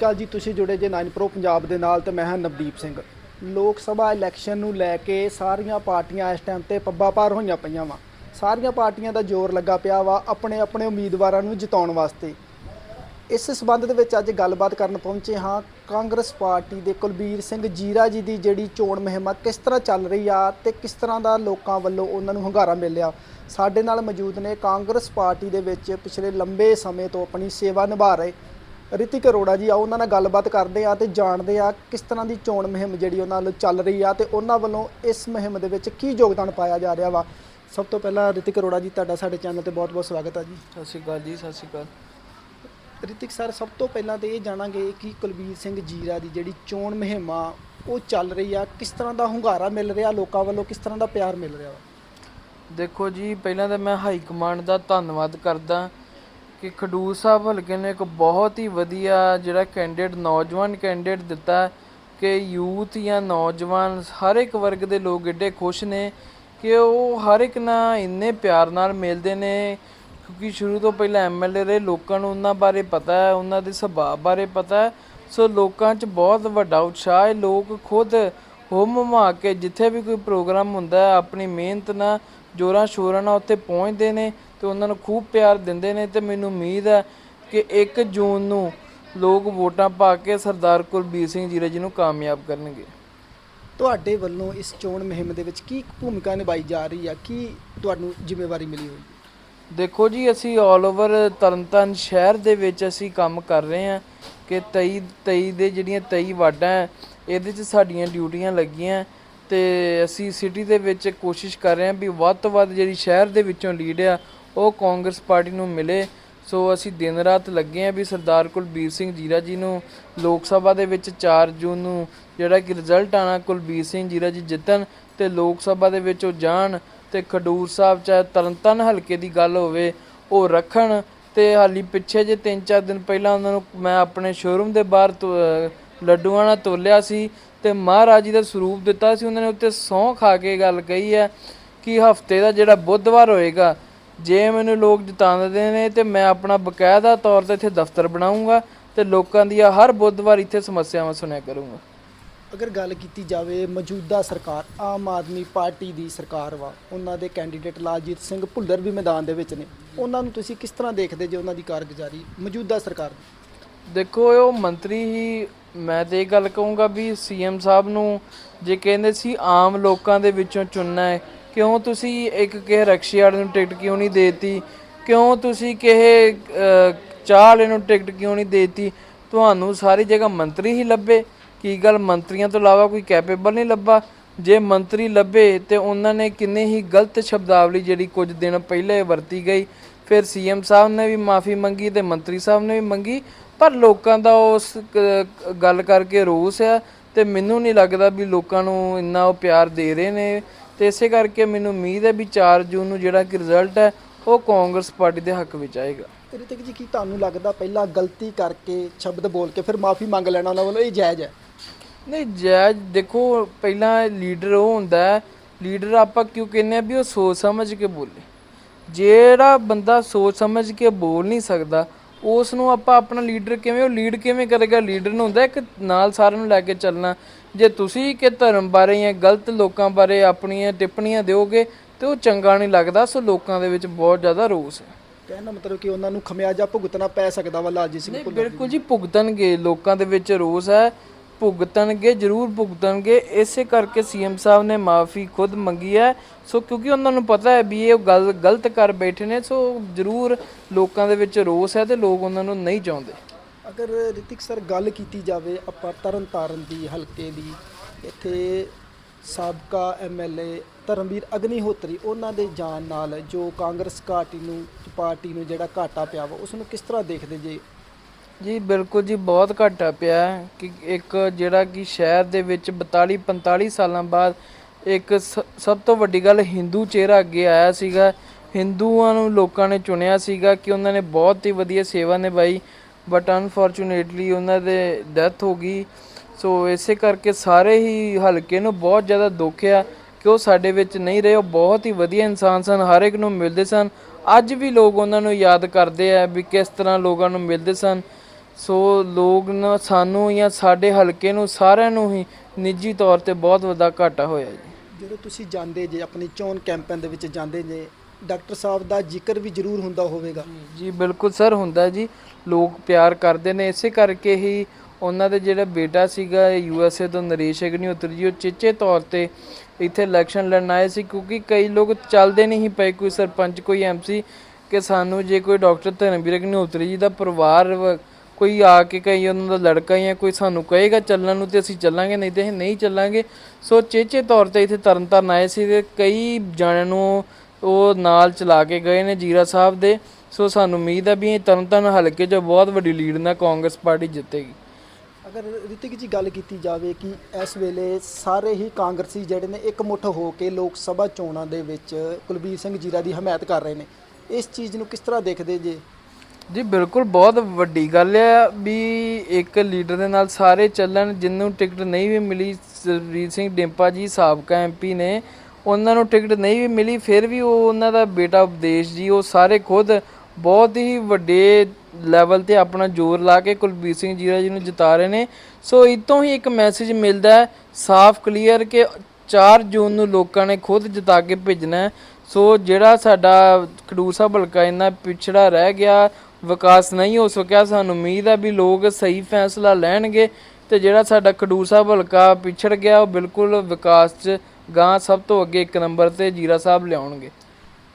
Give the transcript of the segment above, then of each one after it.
ਕਾਲ ਜੀ, ਤੁਸੀਂ ਜੁੜੇ ਜੇ 9 ਪ੍ਰੋ ਪੰਜਾਬ ਦੇ ਨਾਲ ਤੇ ਮੈਂ ਹਾਂ ਨਵਦੀਪ ਸਿੰਘ। ਲੋਕ ਸਭਾ ਇਲੈਕਸ਼ਨ ਨੂੰ ਲੈ ਕੇ ਸਾਰੀਆਂ ਪਾਰਟੀਆਂ ਇਸ ਟਾਈਮ ਤੇ ਪੱਬਾ ਪਾਰ ਹੋਈਆਂ ਪਈਆਂ ਵਾ। ਸਾਰੀਆਂ ਪਾਰਟੀਆਂ ਦਾ ਜ਼ੋਰ ਲੱਗਾ ਪਿਆ ਵਾ ਆਪਣੇ ਆਪਣੇ ਉਮੀਦਵਾਰਾਂ ਨੂੰ ਜਿਤਾਉਣ ਵਾਸਤੇ। ਇਸ ਸਬੰਧ ਦੇ ਵਿੱਚ ਅੱਜ ਗੱਲਬਾਤ ਕਰਨ ਪਹੁੰਚੇ ਹਾਂ ਕਾਂਗਰਸ ਪਾਰਟੀ ਦੇ ਕੁਲਬੀਰ ਸਿੰਘ ਜੀਰਾ ਜੀ ਦੀ, ਜਿਹੜੀ ਚੋਣ ਮੁਹਿੰਮ ਕਿਸ ਤਰ੍ਹਾਂ ਚੱਲ ਰਹੀ ਆ ਤੇ ਕਿਸ ਤਰ੍ਹਾਂ ਦਾ ਲੋਕਾਂ ਵੱਲੋਂ ਉਹਨਾਂ ਨੂੰ ਹੰਗਾਰਾ ਮਿਲਿਆ। ਸਾਡੇ ਨਾਲ ਮੌਜੂਦ ਨੇ ਕਾਂਗਰਸ ਪਾਰਟੀ ਦੇ ਵਿੱਚ ਪਿਛਲੇ ਲੰਬੇ ਸਮੇਂ ਤੋਂ ਆਪਣੀ ਸੇਵਾ ਨਿਭਾ ਰਹੇ ਰਿਤਿਕ ਅਰੋੜਾ ਜੀ ਆ ਉਹਨਾਂ ਨਾਲ ਗੱਲਬਾਤ ਕਰਦੇ ਆ ਤੇ ਜਾਣਦੇ ਆ ਕਿਸ ਤਰ੍ਹਾਂ ਦੀ ਚੋਣ ਮੁਹਿੰਮ ਜਿਹੜੀ ਉਹਨਾਂ ਨਾਲ ਚੱਲ ਰਹੀ ਆ ਤੇ ਉਹਨਾਂ ਵੱਲੋਂ ਇਸ ਮੁਹਿੰਮ ਦੇ ਵਿੱਚ ਕੀ ਯੋਗਦਾਨ ਪਾਇਆ ਜਾ ਰਿਹਾ ਵਾ। ਸਭ ਤੋਂ ਪਹਿਲਾਂ ਰਿਤਿਕ ਅਰੋੜਾ ਜੀ ਤੁਹਾਡਾ ਸਾਡੇ ਚੈਨਲ ਤੇ ਬਹੁਤ-ਬਹੁਤ ਸਵਾਗਤ ਆ ਜੀ। ਸਤਿ ਸ਼੍ਰੀ ਅਕਾਲ ਜੀ ਸਤਿ ਸ਼੍ਰੀ ਅਕਾਲ। ਰਿਤਿਕ ਸਰ ਸਭ ਤੋਂ ਪਹਿਲਾਂ ਤੇ ਇਹ ਜਾਣਾਂਗੇ ਕਿ ਕੁਲਬੀਰ ਸਿੰਘ ਜੀਰਾ ਦੀ ਜਿਹੜੀ ਚੋਣ ਮੁਹਿੰਮ ਆ ਉਹ ਚੱਲ ਰਹੀ ਆ। ਕਿਸ ਤਰ੍ਹਾਂ ਦਾ ਹੁੰਗਾਰਾ ਮਿਲ ਰਿਹਾ ਲੋਕਾਂ ਵੱਲੋਂ ਕਿਸ ਤਰ੍ਹਾਂ ਦਾ ਪਿਆਰ ਮਿਲ ਰਿਹਾ ਵਾ? ਦੇਖੋ ਜੀ ਪਹਿਲਾਂ ਤਾਂ ਮੈਂ ਹਾਈ ਕਮਾਂਡ ਦਾ ਧੰਨਵਾਦ ਕਰਦਾ। ਕਿ ਖਡੂਰ ਸਾਹਿਬ ਹਲਕੇ ਨੇ ਇੱਕ ਬਹੁਤ ਹੀ ਵਧੀਆ ਜਿਹੜਾ ਕੈਂਡੀਡੇਟ ਨੌਜਵਾਨ ਕੈਂਡੀਡੇਟ ਦਿੱਤਾ ਕਿ ਯੂਥ ਜਾਂ ਨੌਜਵਾਨ ਹਰ ਇੱਕ ਵਰਗ ਦੇ ਲੋਕ ਏਡੇ ਖੁਸ਼ ਨੇ ਕਿ ਉਹ ਹਰ ਇੱਕ ਨਾਲ ਇੰਨੇ ਪਿਆਰ ਨਾਲ ਮਿਲਦੇ ਨੇ। ਕਿਉਂਕਿ ਸ਼ੁਰੂ ਤੋਂ ਪਹਿਲਾਂ ਐਮਐਲਏ ਰਹੇ, ਲੋਕਾਂ ਨੂੰ ਉਹਨਾਂ ਬਾਰੇ ਪਤਾ ਹੈ, ਉਹਨਾਂ ਦੇ ਸੁਭਾਅ ਬਾਰੇ ਪਤਾ ਹੈ। ਸੋ ਲੋਕਾਂ 'ਚ ਬਹੁਤ ਵੱਡਾ ਉਤਸ਼ਾਹ ਹੈ। ਲੋਕ ਖੁਦ ਹੁਮ ਹੁਮਾ ਕੇ ਜਿੱਥੇ ਵੀ ਕੋਈ ਪ੍ਰੋਗਰਾਮ ਹੁੰਦਾ ਹੈ, ਆਪਣੀ ਮਿਹਨਤ ਨਾਲ ਜੋਰਾਂ ਸ਼ੋਰਾਂ ਨਾਲ ਉੱਥੇ ਪਹੁੰਚਦੇ ਨੇ। ਤੇ ਉਹਨਾਂ ਨੂੰ ਖੂਬ ਪਿਆਰ ਦਿੰਦੇ ਨੇ ਤੇ ਮੈਨੂੰ ਉਮੀਦ ਹੈ ਕਿ 1 ਜੂਨ ਨੂੰ ਲੋਕ ਵੋਟਾਂ ਪਾ ਕੇ ਸਰਦਾਰ ਕੁਲਬੀਰ ਸਿੰਘ ਜੀਰਾ ਜੀ ਨੂੰ ਕਾਮਯਾਬ ਕਰਨਗੇ। ਤੁਹਾਡੇ ਵੱਲੋਂ ਇਸ ਚੋਣ ਮੁਹਿੰਮ ਦੇ ਵਿੱਚ ਕੀ ਭੂਮਿਕਾ ਨਿਭਾਈ ਜਾ ਰਹੀ ਆ? ਕੀ ਤੁਹਾਨੂੰ ਜ਼ਿੰਮੇਵਾਰੀ ਮਿਲੀ ਹੋਈ? ਦੇਖੋ ਜੀ ਅਸੀਂ 올 ਓਵਰ ਤਰਨਤਾਰਨ ਸ਼ਹਿਰ ਦੇ ਵਿੱਚ ਅਸੀਂ ਕੰਮ ਕਰ ਰਹੇ ਹਾਂ ਕਿ 23 23 ਦੇ ਜਿਹੜੀਆਂ 23 ਵਾਰਡਾਂ ਹੈ ਇਹਦੇ 'ਚ ਸਾਡੀਆਂ ਡਿਊਟੀਆਂ ਲੱਗੀਆਂ ਤੇ ਅਸੀਂ ਸਿਟੀ ਦੇ ਵਿੱਚ ਕੋਸ਼ਿਸ਼ ਕਰ ਰਹੇ ਹਾਂ ਵੀ ਵੱਧ ਤੋਂ ਵੱਧ ਜਿਹੜੀ ਸ਼ਹਿਰ ਦੇ ਵਿੱਚੋਂ ਲੀਡ ਆ ਉਹ ਕਾਂਗਰਸ ਪਾਰਟੀ ਨੂੰ ਮਿਲੇ। ਸੋ ਅਸੀਂ ਦਿਨ ਰਾਤ ਲੱਗੇ ਹਾਂ ਵੀ ਸਰਦਾਰ ਕੁਲਬੀਰ ਸਿੰਘ ਜੀਰਾ ਜੀ ਨੂੰ ਲੋਕ ਸਭਾ ਦੇ ਵਿੱਚ 4 ਜੂਨ ਨੂੰ ਜਿਹੜਾ ਕਿ ਰਿਜ਼ਲਟ ਆਣਾ ਕੁਲਬੀਰ ਸਿੰਘ ਜੀਰਾ ਜੀ ਜਿੱਤਣ ਤੇ ਲੋਕ ਸਭਾ ਦੇ ਵਿੱਚ ਉਹ ਜਾਣ ਤੇ ਖਡੂਰ ਸਾਹਿਬ ਚਾਹੇ ਤਰਨਤਨ ਹਲਕੇ ਦੀ ਗੱਲ ਹੋਵੇ ਉਹ ਰੱਖਣ ਤੇ ਹਾਲੀ ਪਿੱਛੇ ਜੇ 3-4 ਦਿਨ ਪਹਿਲਾਂ ਉਹਨਾਂ ਨੂੰ ਮੈਂ ਆਪਣੇ ਸ਼ੋਰੂਮ ਦੇ ਬਾਹਰ ਤੋਂ, ਲੱਡੂਆਂ ਨਾਲ ਤੋਲਿਆ ਸੀ ਤੇ ਮਹਾਰਾਜ ਜੀ ਦਾ ਸਰੂਪ ਦਿੱਤਾ ਸੀ। ਉਹਨਾਂ ਨੇ ਉੱਤੇ ਸਹੁੰ ਖਾ ਕੇ ਗੱਲ ਕਹੀ ਹੈ ਕਿ ਹਫ਼ਤੇ ਦਾ ਜਿਹੜਾ ਬੁੱਧਵਾਰ ਹੋਏਗਾ ਜੇ ਮੈਨੂੰ ਲੋਕ ਜਿਤਾਉਂਦੇ ਨੇ ਤੇ ਮੈਂ ਆਪਣਾ ਬਕਾਇਦਾ ਤੌਰ ਤੇ ਇੱਥੇ ਦਫ਼ਤਰ ਬਣਾਉਂਗਾ ਤੇ ਲੋਕਾਂ ਦੀਆਂ ਹਰ ਬੁੱਧਵਾਰ ਇੱਥੇ ਸਮੱਸਿਆਵਾਂ ਸੁਣਿਆ ਕਰੂੰਗਾ। ਅਗਰ ਗੱਲ ਕੀਤੀ ਜਾਵੇ ਮੌਜੂਦਾ ਸਰਕਾਰ ਆਮ ਆਦਮੀ ਪਾਰਟੀ ਦੀ ਸਰਕਾਰ ਵਾ ਉਹਨਾਂ ਦੇ ਕੈਂਡੀਡੇਟ ਲਾਲਜੀਤ ਸਿੰਘ ਭੁੱਲਰ ਵੀ ਮੈਦਾਨ ਦੇ ਵਿੱਚ ਨੇ। ਉਹਨਾਂ ਨੂੰ ਤੁਸੀਂ ਕਿਸ ਤਰ੍ਹਾਂ ਦੇਖਦੇ ਜੇ ਉਹਨਾਂ ਦੀ ਕਾਰਗੁਜ਼ਾਰੀ ਮੌਜੂਦਾ ਸਰਕਾਰ ਦੀ? ਦੇਖੋ ਉਹ ਮੰਤਰੀ ਹੀ ਮੈਂ ਤੇ ਇਹ ਗੱਲ ਕਹੂੰਗਾ ਵੀ ਸੀਐਮ ਸਾਹਿਬ ਨੂੰ ਜੇ ਕਹਿੰਦੇ ਸੀ ਆਮ ਲੋਕਾਂ ਦੇ ਵਿੱਚੋਂ ਚੁਣਨਾ ਹੈ ਕਿਉਂ ਤੁਸੀਂ ਇੱਕ ਕਿਸੇ ਰਕਸ਼ੇ ਵਾਲੇ ਨੂੰ ਟਿਕਟ ਕਿਉਂ ਨਹੀਂ ਦੇਤੀ? ਕਿਉਂ ਤੁਸੀਂ ਕਿਸੇ ਚਾਹ ਵਾਲੇ ਨੂੰ ਟਿਕਟ ਕਿਉਂ ਨਹੀਂ ਦੇਤੀ? ਤੁਹਾਨੂੰ ਸਾਰੀ ਜਗ੍ਹਾ ਮੰਤਰੀ ਹੀ ਲੱਭੇ। ਕੀ ਗੱਲ ਮੰਤਰੀਆਂ ਤੋਂ ਇਲਾਵਾ ਕੋਈ ਕੈਪੇਬਲ ਨਹੀਂ ਲੱਭਾ? ਜੇ ਮੰਤਰੀ ਲੱਭੇ ਤੇ ਉਹਨਾਂ ਨੇ ਕਿੰਨੇ ਹੀ ਗਲਤ ਸ਼ਬਦਾਵਲੀ ਜਿਹੜੀ ਕੁਝ ਦਿਨ ਪਹਿਲੇ ਵਰਤੀ ਗਈ। ਫਿਰ ਸੀਐਮ ਸਾਹਿਬ ਨੇ ਵੀ ਮਾਫੀ ਮੰਗੀ ਤੇ ਮੰਤਰੀ ਸਾਹਿਬ ਨੇ ਵੀ ਮੰਗੀ, ਪਰ ਲੋਕਾਂ ਦਾ ਉਸ ਗੱਲ ਕਰਕੇ ਰੋਸ ਆ ਤੇ ਮੈਨੂੰ ਨਹੀਂ ਲੱਗਦਾ ਵੀ ਲੋਕਾਂ ਨੂੰ ਇੰਨਾ ਉਹ ਪਿਆਰ ਦੇ ਰਹੇ ਨੇ। ਤੇ ਇਸੇ ਕਰਕੇ ਮੈਨੂੰ ਉਮੀਦ ਹੈ ਵੀ 4 ਜੂਨ ਨੂੰ ਜਿਹੜਾ ਕਿ ਰਿਜ਼ਲਟ ਹੈ ਉਹ ਕਾਂਗਰਸ ਪਾਰਟੀ ਦੇ ਹੱਕ ਵਿੱਚ ਆਏਗਾ। ਰਿਤਿਕ ਜੀ ਕੀ ਤੁਹਾਨੂੰ ਲੱਗਦਾ ਪਹਿਲਾਂ ਗਲਤੀ ਕਰਕੇ ਸ਼ਬਦ ਬੋਲ ਕੇ ਫਿਰ ਮਾਫੀ ਮੰਗ ਲੈਣਾ ਉਹਨਾਂ ਵੱਲੋਂ? ਇਹ ਜਾਇਜ਼ ਹੈ? ਨਹੀਂ ਜਾਇਜ਼ ਦੇਖੋ ਪਹਿਲਾਂ ਲੀਡਰ ਉਹ ਹੁੰਦਾ ਹੈ ਲੀਡਰ ਆਪਾਂ ਕਿਉਂ ਕਹਿੰਦੇ ਆ ਵੀ ਉਹ ਸੋਚ ਸਮਝ ਕੇ ਬੋਲੇ। ਜਿਹੜਾ ਬੰਦਾ ਸੋਚ ਸਮਝ ਕੇ ਬੋਲ ਨਹੀਂ ਸਕਦਾ ਉਸ ਨੂੰ ਆਪਾਂ ਆਪਣਾ ਲੀਡਰ ਕਿਵੇਂ ਉਹ ਲੀਡ ਕਿਵੇਂ ਕਰੇਗਾ? ਲੀਡਰ ਨੂੰ ਹੁੰਦਾ ਇੱਕ ਨਾਲ ਸਾਰਿਆਂ ਨੂੰ ਲੈ ਕੇ ਚੱਲਣਾ ਜੇ ਤੁਸੀਂ ਕਿ ਧਰਮ ਬਾਰੇ ਜਾਂ ਗਲਤ ਲੋਕਾਂ ਬਾਰੇ ਆਪਣੀਆਂ ਟਿੱਪਣੀਆਂ ਦਿਓਗੇ ਤੇ ਉਹ ਚੰਗਾ ਨਹੀਂ ਲੱਗਦਾ ਸੋ ਲੋਕਾਂ ਦੇ ਵਿੱਚ ਬਹੁਤ ਜ਼ਿਆਦਾ ਰੋਸ ਹੈ। ਕਹਿਣ ਦਾ ਮਤਲਬ ਕਿ ਉਹਨਾਂ ਨੂੰ ਖਮਿਆਜਾ ਭੁਗਤਣਾ ਪੈ ਸਕਦਾ ਵਾ ਲਾਲਜੀਤ ਸਿੰਘ ਨਹੀਂ ਬਿਲਕੁਲ ਜੀ ਭੁਗਤਣਗੇ ਲੋਕਾਂ ਦੇ ਵਿੱਚ ਰੋਸ ਹੈ। ਭੁਗਤਣਗੇ ਜ਼ਰੂਰ ਭੁਗਤਣਗੇ। ਇਸੇ ਕਰਕੇ ਸੀਐਮ ਸਾਹਿਬ ਨੇ ਮਾਫੀ ਖੁਦ ਮੰਗੀ ਹੈ। ਸੋ ਕਿਉਂਕਿ ਉਹਨਾਂ ਨੂੰ ਪਤਾ ਹੈ ਵੀ ਇਹ ਗੱਲ ਗਲਤ ਕਰ ਬੈਠੇ ਨੇ ਸੋ ਜ਼ਰੂਰ ਲੋਕਾਂ ਦੇ ਵਿੱਚ ਰੋਸ ਹੈ ਤੇ ਲੋਕ ਉਹਨਾਂ ਨੂੰ ਨਹੀਂ ਚਾਹੁੰਦੇ। ਅਗਰ ਰਿਤਿਕ ਸਰ ਗੱਲ ਕੀਤੀ ਜਾਵੇ ਆਪਾਂ ਤਰਨ ਤਾਰਨ ਦੀ, ਹਲਕੇ ਦੀ, ਇੱਥੇ ਸਾਬਕਾ ਐਮਐਲਏ ਧਰਮਵੀਰ ਅਗਨੀਹੋਤਰੀ, ਉਹਨਾਂ ਦੇ ਜਾਣ ਨਾਲ ਜੋ ਕਾਂਗਰਸ ਪਾਰਟੀ ਨੂੰ ਪਾਰਟੀ ਨੂੰ ਜਿਹੜਾ ਘਾਟਾ ਪਿਆ ਵਾ, ਉਸ ਨੂੰ ਕਿਸ ਤਰ੍ਹਾਂ ਦੇਖਦੇ ਜੇ? ਜੀ, ਬਿਲਕੁਲ ਜੀ, ਬਹੁਤ ਘਾਟਾ ਪਿਆ ਕਿ ਇੱਕ ਜਿਹੜਾ ਕਿ ਸ਼ਹਿਰ ਦੇ ਵਿੱਚ 42 45 ਸਾਲਾਂ ਬਾਅਦ ਇੱਕ ਸ- ਸਭ ਤੋਂ ਵੱਡੀ ਗੱਲ ਹਿੰਦੂ ਚਿਹਰਾ ਅੱਗੇ ਆਇਆ ਸੀਗਾ। ਹਿੰਦੂਆਂ ਨੂੰ ਲੋਕਾਂ ਨੇ ਚੁਣਿਆ ਸੀਗਾ ਕਿ ਉਹਨਾਂ ਨੇ ਬਹੁਤ ਹੀ ਵਧੀਆ ਸੇਵਾ ਨਿਭਾਈ। ਬਟ ਅਨਫੋਰਚੂਨੇਟਲੀ ਉਹਨਾਂ ਦੇ ਡੈਥ ਹੋ ਗਈ। ਸੋ ਇਸੇ ਕਰਕੇ ਸਾਰੇ ਹੀ ਹਲਕੇ ਨੂੰ ਬਹੁਤ ਜ਼ਿਆਦਾ ਦੁੱਖ ਆ ਕਿ ਉਹ ਸਾਡੇ ਵਿੱਚ ਨਹੀਂ ਰਹੇ। ਉਹ ਬਹੁਤ ਹੀ ਵਧੀਆ ਇਨਸਾਨ ਸਨ, ਹਰ ਇੱਕ ਨੂੰ ਮਿਲਦੇ ਸਨ। ਅੱਜ ਵੀ ਲੋਕ ਉਹਨਾਂ ਨੂੰ ਯਾਦ ਕਰਦੇ ਆ ਵੀ ਕਿਸ ਤਰ੍ਹਾਂ ਲੋਕਾਂ ਨੂੰ ਮਿਲਦੇ ਸਨ। ਸੋ ਲੋਕ ਨਾ ਸਾਨੂੰ ਜਾਂ ਸਾਡੇ ਹਲਕੇ ਨੂੰ ਸਾਰਿਆਂ ਨੂੰ ਹੀ ਨਿੱਜੀ ਤੌਰ ਤੇ ਬਹੁਤ ਵੱਡਾ ਘਾਟਾ ਹੋਇਆ ਜੀ। ਜਦੋਂ ਤੁਸੀਂ ਜਾਂਦੇ ਜੇ, ਆਪਣੀ ਚੋਣ ਕੈਂਪੇਨ ਦੇ ਵਿੱਚ ਜਾਂਦੇ ਜੇ ਡਾਕਟਰ ਸਾਹਿਬ ਦਾ ਜ਼ਿਕਰ ਵੀ ਜ਼ਰੂਰ ਹੁੰਦਾ ਹੋਵੇਗਾ। ਜੀ ਬਿਲਕੁਲ ਸਰ, ਹੁੰਦਾ ਜੀ। ਲੋਕ ਪਿਆਰ ਕਰਦੇ ਨੇ। ਇਸੇ ਕਰਕੇ ਹੀ ਉਹਨਾਂ ਦੇ ਜਿਹੜਾ ਬੇਟਾ ਸੀਗਾ ਯੂ ਐਸ ਏ ਤੋਂ ਨਰੇਸ਼ ਅਗਨੀਹੋਤਰੀ ਜੀ, ਉਹ ਚੇਚੇ ਤੌਰ ਤੇ ਇੱਥੇ ਇਲੈਕਸ਼ਨ ਲੜਨ ਆਏ ਸੀ ਕਿਉਂਕਿ ਕਈ ਲੋਕ ਚੱਲਦੇ ਨਹੀਂ ਪਏ। ਕੋਈ ਸਰਪੰਚ, ਕੋਈ ਐਮਸੀ ਕਿ ਸਾਨੂੰ ਜੇ ਕੋਈ ਡਾਕਟਰ ਧਰਮਵੀਰ ਅਗਨੀਹੋਤਰੀ ਜੀ ਦਾ ਪਰਿਵਾਰ ਕੋਈ ਆ ਕੇ ਕਈ ਉਹਨਾਂ ਦਾ ਲੜਕਾ ਜਾਂ ਕੋਈ ਸਾਨੂੰ ਕਹੇਗਾ ਚੱਲਣ ਨੂੰ ਤੇ ਅਸੀਂ ਚੱਲਾਂਗੇ, ਨਹੀਂ ਤੇ ਅਸੀਂ ਨਹੀਂ ਚੱਲਾਂਗੇ। ਸੋ ਚੇਚੇ ਤੌਰ ਤੇ ਇੱਥੇ ਤਰਨਤਾਰਨ ਆਏ ਸੀ ਤੇ ਕਈ ਜਾਣਿਆਂ ਨੂੰ ਉਹ ਨਾਲ ਚਲਾ ਕੇ ਗਏ ਨੇ ਜੀਰਾ ਸਾਹਿਬ ਦੇ। ਸੋ ਸਾਨੂੰ ਉਮੀਦ ਹੈ ਵੀ ਇਹ ਤਰਨਤਾਰਨ ਹਲਕੇ 'ਚ ਬਹੁਤ ਵੱਡੀ ਲੀਡ ਨਾਲ ਕਾਂਗਰਸ ਪਾਰਟੀ ਜਿੱਤੇਗੀ। ਅਗਰ ਰਿਤਿਕ ਜੀ ਗੱਲ ਕੀਤੀ ਜਾਵੇ ਕਿ ਇਸ ਵੇਲੇ ਸਾਰੇ ਹੀ ਕਾਂਗਰਸੀ ਜਿਹੜੇ ਨੇ ਇਕਮੁੱਠ ਹੋ ਕੇ ਲੋਕ ਸਭਾ ਚੋਣਾਂ ਦੇ ਵਿੱਚ ਕੁਲਬੀਰ ਸਿੰਘ ਜੀਰਾ ਦੀ ਹਮਾਇਤ ਕਰ ਰਹੇ ਨੇ ਇਸ ਚੀਜ਼ ਨੂੰ ਕਿਸ ਤਰ੍ਹਾਂ ਦੇਖਦੇ ਜੇ? ਜੀ ਬਿਲਕੁਲ ਬਹੁਤ ਵੱਡੀ ਗੱਲ ਹੈ ਵੀ ਇੱਕ ਲੀਡਰ ਦੇ ਨਾਲ ਸਾਰੇ ਚੱਲਣ ਜਿੰਨੂੰ ਟਿਕਟ ਨਹੀਂ ਵੀ ਮਿਲੀ ਸਰਜੀਤ ਸਿੰਘ ਡਿੰਪਾ ਜੀ ਸਾਬਕਾ ਐਮਪੀ ਨੇ ਉਹਨਾਂ ਨੂੰ ਟਿਕਟ ਨਹੀਂ ਵੀ ਮਿਲੀ, ਫਿਰ ਵੀ ਉਹ ਉਹਨਾਂ ਦਾ ਬੇਟਾ ਉਪਦੇਸ਼ ਜੀ, ਉਹ ਸਾਰੇ ਖੁਦ ਬਹੁਤ ਹੀ ਵੱਡੇ ਲੈਵਲ ਤੇ ਆਪਣਾ ਜ਼ੋਰ ਲਾ ਕੇ ਕੁਲਬੀਰ ਸਿੰਘ ਜੀਰਾ ਜੀ ਨੂੰ ਜਿਤਾ ਰਹੇ ਨੇ। ਸੋ ਇਤੋਂ ਹੀ ਇੱਕ ਮੈਸੇਜ ਮਿਲਦਾ ਹੈ, ਸਾਫ਼ ਕਲੀਅਰ ਕਿ 4 ਜੂਨ ਨੂੰ ਲੋਕਾਂ ਨੇ ਖੁਦ ਜਿਤਾ ਕੇ ਭੇਜਣਾ ਸੋ ਜਿਹੜਾ ਸਾਡਾ ਖਡੂਰ ਸਾਹਿਬ ਹਲਕਾ ਇੰਨਾ ਪਿਛੜਾ ਰਹਿ ਗਿਆ, ਵਿਕਾਸ ਨਹੀਂ ਹੋ ਸਕਿਆ, ਸਾਨੂੰ ਉਮੀਦ ਹੈ ਵੀ ਲੋਕ ਸਹੀ ਫੈਸਲਾ ਲੈਣਗੇ ਤੇ ਜਿਹੜਾ ਸਾਡਾ ਖਡੂਰ ਸਾਹਿਬ ਹਲਕਾ ਪਿਛੜ ਗਿਆ, ਉਹ ਬਿਲਕੁਲ ਵਿਕਾਸ 'ਚ ਗਾਂ ਸਭ ਤੋਂ ਅੱਗੇ ਇੱਕ ਨੰਬਰ ਤੇ ਜੀਰਾ ਸਾਹਿਬ ਲਿਆਉਣਗੇ।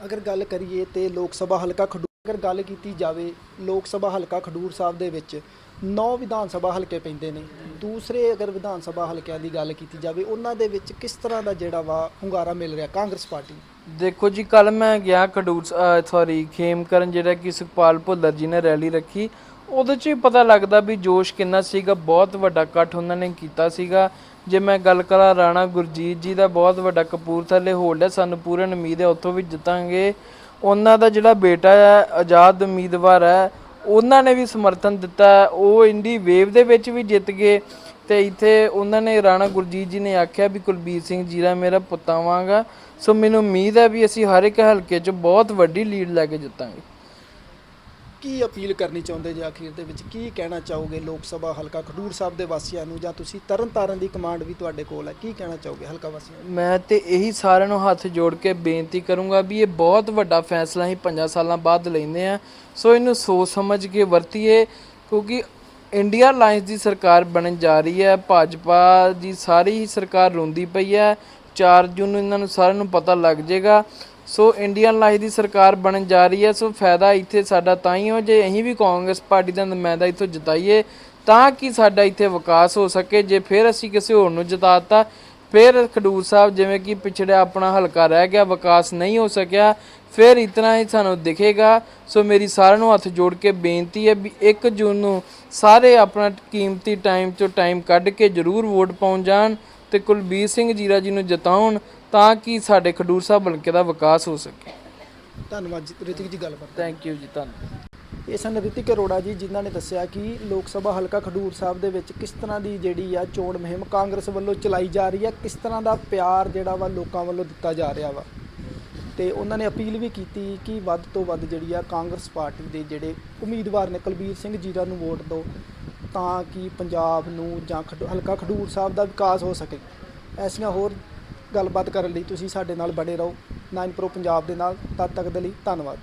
ਅਗਰ ਗੱਲ ਕਰੀਏ ਤੇ ਲੋਕ ਸਭਾ ਹਲਕਾ ਖਡੂਰ ਅਗਰ ਗੱਲ ਕੀਤੀ ਜਾਵੇ ਲੋਕ ਸਭਾ ਹਲਕਾ ਖਡੂਰ ਸਾਹਿਬ ਦੇ ਵਿੱਚ 9 ਵਿਧਾਨ ਸਭਾ ਹਲਕੇ ਪੈਂਦੇ ਨੇ। ਦੂਸਰੇ ਅਗਰ ਵਿਧਾਨ ਸਭਾ ਹਲਕਿਆਂ ਦੀ ਗੱਲ ਕੀਤੀ ਜਾਵੇ ਉਹਨਾਂ ਦੇ ਵਿੱਚ ਕਿਸ ਤਰ੍ਹਾਂ ਦਾ ਜਿਹੜਾ ਵਾ ਹੁੰਗਾਰਾ ਮਿਲ ਰਿਹਾ ਕਾਂਗਰਸ ਪਾਰਟੀ ਨੂੰ? ਦੇਖੋ ਜੀ ਕੱਲ ਮੈਂ ਗਿਆ ਖਡੂਰ ਸੌਰੀ ਖੇਮਕਰਨ ਜਿਹੜਾ ਕਿ ਸੁਖਪਾਲ ਭੁੱਲਰ ਜੀ ਨੇ ਰੈਲੀ ਰੱਖੀ ਉਹਦੇ 'ਚ ਹੀ ਪਤਾ ਲੱਗਦਾ ਵੀ ਜੋਸ਼ ਕਿੰਨਾ ਸੀਗਾ ਬਹੁਤ ਵੱਡਾ ਇਕੱਠ ਉਹਨਾਂ ਨੇ ਕੀਤਾ ਸੀਗਾ। ਜੇ ਮੈਂ ਗੱਲ ਕਰਾਂ ਰਾਣਾ ਗੁਰਜੀਤ ਜੀ ਦਾ, ਬਹੁਤ ਵੱਡਾ ਕਪੂਰਥਲੇ ਹੋਲਡ ਹੈ, ਸਾਨੂੰ ਪੂਰਨ ਉਮੀਦ ਹੈ ਉੱਥੋਂ ਵੀ ਜਿੱਤਾਂਗੇ। ਉਹਨਾਂ ਦਾ ਜਿਹੜਾ ਬੇਟਾ ਹੈ, ਆਜ਼ਾਦ ਉਮੀਦਵਾਰ ਹੈ, ਉਹਨਾਂ ਨੇ ਵੀ ਸਮਰਥਨ ਦਿੱਤਾ ਉਹ ਇੰਡੀ ਵੇਵ ਦੇ ਵਿੱਚ ਵੀ ਜਿੱਤ ਗਏ ਤੇ ਇੱਥੇ ਉਹਨਾਂ ਨੇ ਰਾਣਾ ਗੁਰਜੀਤ ਜੀ ਨੇ ਆਖਿਆ ਵੀ ਕੁਲਬੀਰ ਸਿੰਘ ਜੀਰਾ ਮੇਰਾ ਪੁੱਤਾਂ ਵਾਂਗਾ ਸੋ ਮੈਨੂੰ ਉਮੀਦ ਹੈ ਵੀ ਅਸੀਂ ਹਰ ਇੱਕ ਹਲਕੇ 'ਚ ਬਹੁਤ ਵੱਡੀ ਲੀਡ ਲੈ ਕੇ ਜਿੱਤਾਂਗੇ। ਕੀ ਅਪੀਲ ਕਰਨੀ ਚਾਹੁੰਦੇ ਜੇ ਅਖੀਰ ਦੇ ਵਿੱਚ? ਕੀ ਕਹਿਣਾ ਚਾਹੋਗੇ ਲੋਕ ਸਭਾ ਹਲਕਾ ਖਡੂਰ ਸਾਹਿਬ ਦੇ ਵਾਸੀਆਂ ਨੂੰ ਜਾਂ ਤੁਸੀਂ ਤਰਨਤਾਰਨ ਦੀ ਕਮਾਂਡ ਵੀ ਤੁਹਾਡੇ ਕੋਲ ਹੈ? ਕੀ ਕਹਿਣਾ ਚਾਹੋਗੇ ਹਲਕਾ ਵਾਸੀਆਂ ਨੂੰ? ਮੈਂ ਤੇ ਇਹੀ ਸਾਰਿਆਂ ਨੂੰ ਹੱਥ ਜੋੜ ਕੇ ਬੇਨਤੀ ਕਰੂੰਗਾ ਵੀ ਇਹ ਬਹੁਤ ਵੱਡਾ ਫੈਸਲਾ ਹੀ 5 ਸਾਲਾਂ ਬਾਅਦ ਲੈਂਦੇ ਆ ਸੋ ਇਹਨੂੰ ਸੋਚ ਸਮਝ ਕੇ ਵਰਤੀਏ, ਕਿਉਂਕਿ ਇੰਡੀਆ ਲਾਇੰਸ ਦੀ ਸਰਕਾਰ ਬਣਨ ਜਾ ਰਹੀ ਹੈ। ਭਾਜਪਾ ਦੀ ਸਾਰੀ ਹੀ ਸਰਕਾਰ ਰੋਂਦੀ ਪਈ ਹੈ। 4 ਜੂਨ ਨੂੰ ਇਹਨਾਂ ਨੂੰ ਸਾਰਿਆਂ ਨੂੰ ਪਤਾ ਲੱਗ ਜਾਏਗਾ। ਸੋ ਇੰਡੀਅਨ ਲਾਈਫ ਦੀ ਸਰਕਾਰ ਬਣਨ ਜਾ ਰਹੀ ਹੈ, ਸੋ ਫਾਇਦਾ ਇੱਥੇ ਸਾਡਾ ਤਾਂ ਹੀ ਹੋ ਜੇ ਅਸੀਂ ਵੀ ਕਾਂਗਰਸ ਪਾਰਟੀ ਦਾ ਨੁਮਾਇੰਦਾ ਇੱਥੋਂ ਜਿਤਾਈਏ, ਤਾਂ ਕਿ ਸਾਡਾ ਇੱਥੇ ਵਿਕਾਸ ਹੋ ਸਕੇ। ਜੇ ਫਿਰ ਅਸੀਂ ਕਿਸੇ ਹੋਰ ਨੂੰ ਜਿਤਾਤਾ ਫਿਰ ਖਡੂਰ ਸਾਹਿਬ ਜਿਵੇਂ ਕਿ ਪਿਛੜਿਆ ਆਪਣਾ ਹਲਕਾ ਰਹਿ ਗਿਆ, ਵਿਕਾਸ ਨਹੀਂ ਹੋ ਸਕਿਆ, ਫਿਰ ਇਤਨਾ ਹੀ ਸਾਨੂੰ ਦਿਖੇਗਾ। ਸੋ ਮੇਰੀ ਸਾਰਿਆਂ ਨੂੰ ਹੱਥ ਜੋੜ ਕੇ ਬੇਨਤੀ ਹੈ ਵੀ 1 ਜੂਨ ਨੂੰ ਸਾਰੇ ਆਪਣਾ ਕੀਮਤੀ ਟਾਈਮ ਚੋਂ ਟਾਈਮ ਕੱਢ ਕੇ ਜ਼ਰੂਰ ਵੋਟ ਪਾਉਣ ਜਾਣ ਤੇ ਕੁਲਬੀਰ ਸਿੰਘ ਜੀਰਾ ਜੀ ਨੂੰ ਜਿਤਾਉਣ ਤਾਂ ਕਿ ਸਾਡੇ ਖਡੂਰ ਸਾਹਿਬ ਹਲਕੇ ਦਾ ਵਿਕਾਸ ਹੋ ਸਕੇ। ਧੰਨਵਾਦ ਜੀ ਰਿਤਿਕ ਜੀ ਗੱਲਬਾਤ ਥੈਂਕ ਯੂ ਜੀ ਧੰਨਵਾਦ। ਇਹ ਸਨ ਰਿਤਿਕ ਅਰੋੜਾ ਜੀ ਜਿਨ੍ਹਾਂ ਨੇ ਦੱਸਿਆ ਕਿ ਲੋਕ ਸਭਾ ਹਲਕਾ ਖਡੂਰ ਸਾਹਿਬ ਦੇ ਵਿੱਚ ਕਿਸ ਤਰ੍ਹਾਂ ਦੀ ਜਿਹੜੀ ਆ ਚੋਣ ਮੁਹਿੰਮ ਕਾਂਗਰਸ ਵੱਲੋਂ ਚਲਾਈ ਜਾ ਰਹੀ ਹੈ ਕਿਸ ਤਰ੍ਹਾਂ ਦਾ ਪਿਆਰ ਜਿਹੜਾ ਵਾ ਲੋਕਾਂ ਵੱਲੋਂ ਦਿੱਤਾ ਜਾ ਰਿਹਾ ਵਾ। ਤੇ ਉਹਨਾਂ ਨੇ ਅਪੀਲ ਵੀ ਕੀਤੀ ਕਿ ਵੱਧ ਤੋਂ ਵੱਧ ਜਿਹੜੀ ਆ ਕਾਂਗਰਸ ਪਾਰਟੀ ਦੇ ਜਿਹੜੇ ਉਮੀਦਵਾਰ ਨੇ ਕੁਲਬੀਰ ਸਿੰਘ ਜੀਰਾ ਨੂੰ ਵੋਟ ਦਿਓ ਤਾਂ ਕਿ ਪੰਜਾਬ ਨੂੰ ਜਾਂ ਹਲਕਾ ਖਡੂਰ ਸਾਹਿਬ ਦਾ ਵਿਕਾਸ ਹੋ ਸਕੇ। ਐਸੀਆਂ ਹੋਰ ਗੱਲਬਾਤ ਕਰਨ ਲਈ ਤੁਸੀਂ ਸਾਡੇ ਨਾਲ ਬਣੇ ਰਹੋ। ਨਾਈਨ ਪ੍ਰੋ ਪੰਜਾਬ ਦੇ ਨਾਲ। ਤਦ ਤੱਕ ਦੇ ਲਈ ਧੰਨਵਾਦ।